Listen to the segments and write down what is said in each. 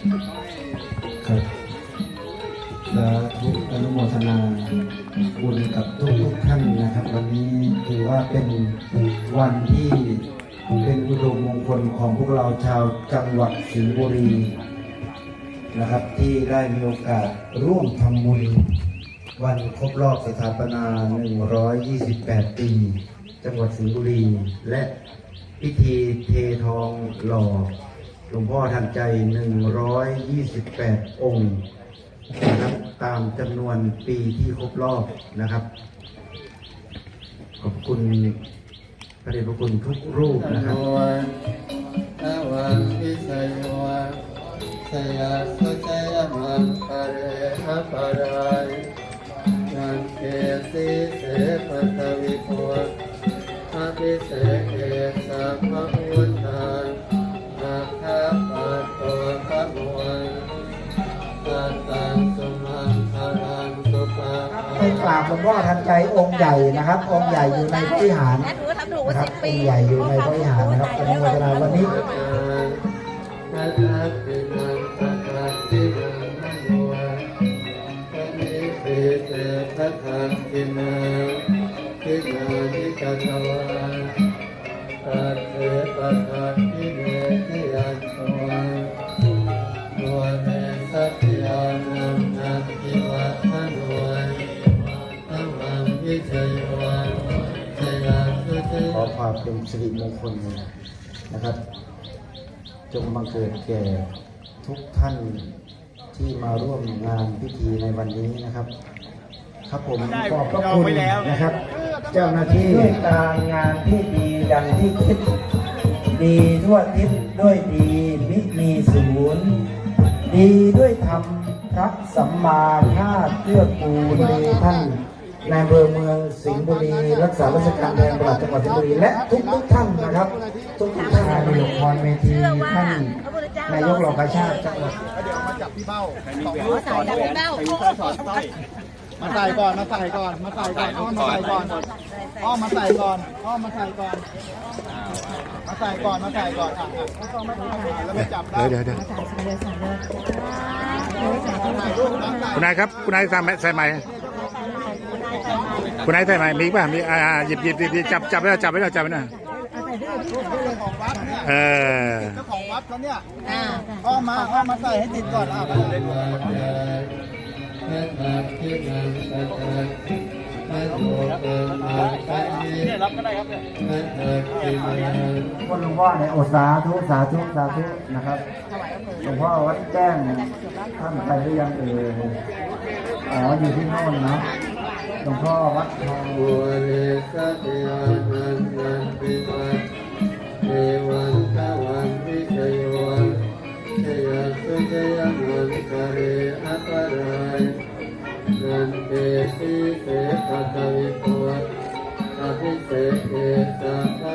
ครับสาธุอนุโมทนาบุญกับทุกทุกท่านนะครับ วันนี้ถือว่าเป็นวันที่เป็นอุดมมงคลของพวกเราชาวจังหวัดสิงห์บุรีนะครับที่ได้มีโอกาสร่วมทำบุญวันครบรอบสถาปนา 128 ปี จังหวัดสิงห์บุรี และพิธีเททองหล่อ หลวงพ่อทันใจ 128 องค์นะครับตามจำนวนปีที่ครบรอบนะครับ ขอบคุณพระเดชพระคุณทุกรูปนะครับนนวันพิสยวะสยาสุจยมันปะเรหะปะรายนันเกสีเสปตวิโกอภิเสกสัพพุทธา ราบหลวงพ่อทันใจองค์ใหญ่นะครับ องค์ใหญ่อยู่ในพระวิหารนะครับองค์ใหญ่อยู่ในพระวิหารนะครับอนุโมทนาวันนี้ทธัสสินังตัทธัสสินังนันวะปณิสิเตทัทธัสสินังทิฏฐานิกัตวะตัสเสปัฏฐา ขอความเป็นสิริมงคลนะครับ จงบังเกิดแก่ทุกท่านที่มาร่วมงานพิธีในวันนี้นะครับ ครับผมขอบพระคุณนะครับ เจ้าหน้าที่ด้วยการงานที่ดีดังที่คิด ดีทั่วทิศด้วยดีมิมีศูนย์ดีด้วยธรรมพระสัมมาธาเพื่อกูลท่าน นายอำเภอเมืองสิงห์บุรี รักษาราชการแทนจังหวัดจังหวัดสิงห์บุรี และทุกทุกท่านนะครับ ทุกทุกท่านนายกพรเมธีท่านนายกเหล่ากาชาติจังหวัดขอสายดังเบ้ามาใส่ก่อนมาใส่ก่อนมาใส่ก่อนอ้อมาใส่ก่อนอ้อมมาใส่ก่อนอ้อมมาใส่ก่อนมาใส่ก่อนมาใส่ก่อนอะอะแล้วไม่จับได้เดี๋ยวเดี๋ยวเลยสายเลยถ่ายรูปนะใส่คุณนายครับคุณนายใส่ไหมใส่ไหม คุณนายใส่ไหมมีป่ะมีอ่าหยิบหยิบหยิบหยิบจับจับไว้แล้วจับไว้แล้วจับไว้นะของวัดเนี่ยเออเจ้าของวัดเขาเนี่ยอ่าอ้อมาอ้อมาใส่ให้ติดก่อนอะเนี่ยรับก็ได้ครับเนี่ยหลวงพ่อเนี่ยโอสาธุสาธุสาธุนะครับหลวงพ่อวัดแจ้งท่านไปหรือยังเอ่ยอ๋ออยู่ที่โน่นเนาะ หลวงพ่อวัดทองบัวเลสัตยานันนันปิวันเทวันตะวันวิชยวันเทยสุเทยมันกะเรอัปรายนันเตสีเสปัตวิโกอภิเศษเอสัพพะ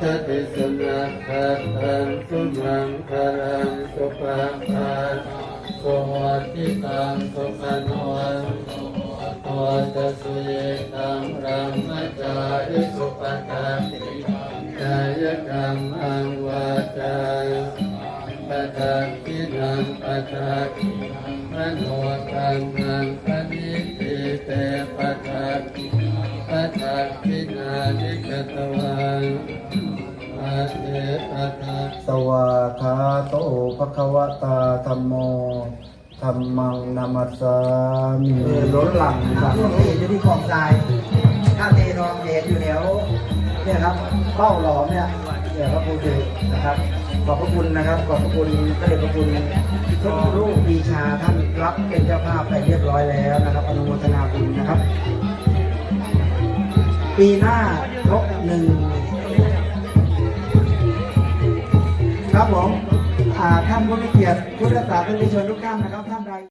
ทติสนาคัตตังสุมังคารังสุปังคาสวัสดิตังสุขันวันวัตสุเยตังรัมมจาริสุปตังกายกรรมอังวาจาปะทักขินังปะทักมโนตังนังปณิติเตปะทักปะทักขินานิกตวัง สปัตตาสวาคาโตภควตาธรรมโมธรรมังนามัสสามิล้นหลังครับช่วงที่อยู่ที่คลองทรายถ้าเทนองเห็นอยู่แถวเนี่ยครับเป้าหลอมเนี่ยเนี่ยพระพุทธนะครับ ขอบพระคุณนะครับ ขอบพระคุณพระเดชพระคุณทุกรูปปีชาท่านรับเป็นเจ้าภาพไปเรียบร้อยแล้วนะครับ อนุโมทนาบุญนะครับ ปีหน้าครบหนึ่ง ครับผมอ่าท่านผู้มีเกียรติพุทธศาสนิกชนทุกท่านนะครับท่าน